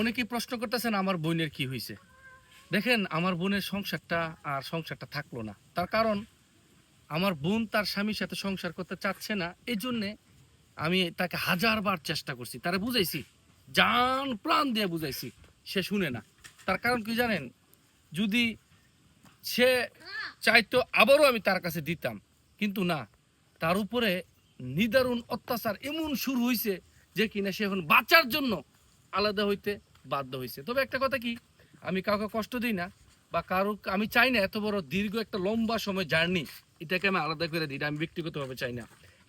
অনেকেই প্রশ্ন করতেছেন, আমার বোনের কি হয়েছে দেখেন, আমার বোনের সংসারটা আর সংসারটা থাকল না। তার কারণ, আমার বোন তার স্বামীর সাথে সংসার করতে চাচ্ছে না এই জন্যে আমি তাকে হাজারবার চেষ্টা করছি। তারা বুঝাইছি, জান প্রাণ দিয়ে বুঝাইছি, সে শুনে না। তার কারণ কি জানেন? যদি সে চাইতো আবারও আমি তার কাছে দিতাম, কিন্তু না। তার উপরে নিদারুণ অত্যাচার এমন শুরু হয়েছে যে কিনা সে এখন বাঁচার জন্য আলাদা হইতে বাধ্য হয়েছে তবে একটা কথা কি, আমি কাউকে কষ্ট দিই না বা কারও, আমি চাই না এত বড়, দীর্ঘ একটা লম্বা সময় জার্নি, এটাকে আমি আলাদা করে দিই আমি ব্যক্তিগতভাবে চাই না।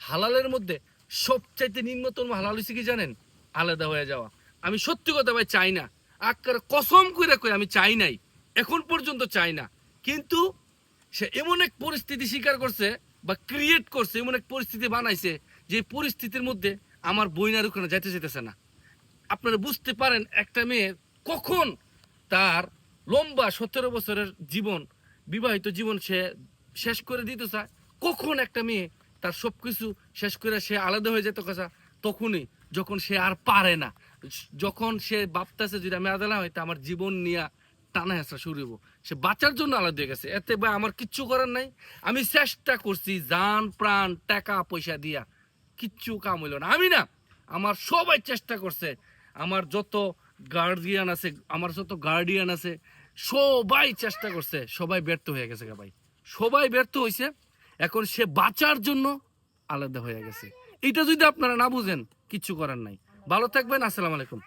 হালালের মধ্যে সবচাইতে নিম্নতম হালাল হয়েছে কি জানেন? আলাদা হয়ে যাওয়া। আমি সত্যি কথা ভাই চাই না। আক্কার কসম করে কই, আমি চাই নাই। এখন পর্যন্ত চাই না। কিন্তু সে এমন এক পরিস্থিতি স্বীকার করছে বা ক্রিয়েট করছে, এমন এক পরিস্থিতি বানাইছে যে পরিস্থিতির মধ্যে আমার বইনার ওখানে যাইতে যেতেছে না। আপনারা বুঝতে পারেন, একটা মেয়ে কখন তার লম্বা সতেরো বছরের জীবন, বিবাহিত জীবন সে শেষ করে দিতে চায়? কখন একটা মেয়ে তার সবকিছু শেষ করে সে আলাদা হয়ে যেত কথা তখনই, যখন সে আর পারে না। যখন সে ভাবতেছে, যদি আমি আলাদা হয়, তা আমার জীবন নিয়ে টানা হেসা শুরু হইব। সে বাঁচার জন্য আলাদা হয়ে গেছে। এতে ভাই আমার কিচ্ছু করার নাই। আমি চেষ্টা করছি যান প্রাণ, টাকা, পয়সা দিয়া কিচ্ছু কাম হইল না। আমি না, আমার সবাই চেষ্টা করছে আমার যত গার্ডিয়ান আছে, আমার যত গার্ডিয়ান আছে, সবাই চেষ্টা করছে, সবাই ব্যর্থ হয়ে গেছে ভাই। সবাই ব্যর্থ হয়েছে এখন সে বাঁচার জন্য আলাদা হয়ে গেছে। এটা যদি আপনারা না বুঝেন, কিচ্ছু করার নাই। ভালো থাকবেন, আসসালামু আলাইকুম।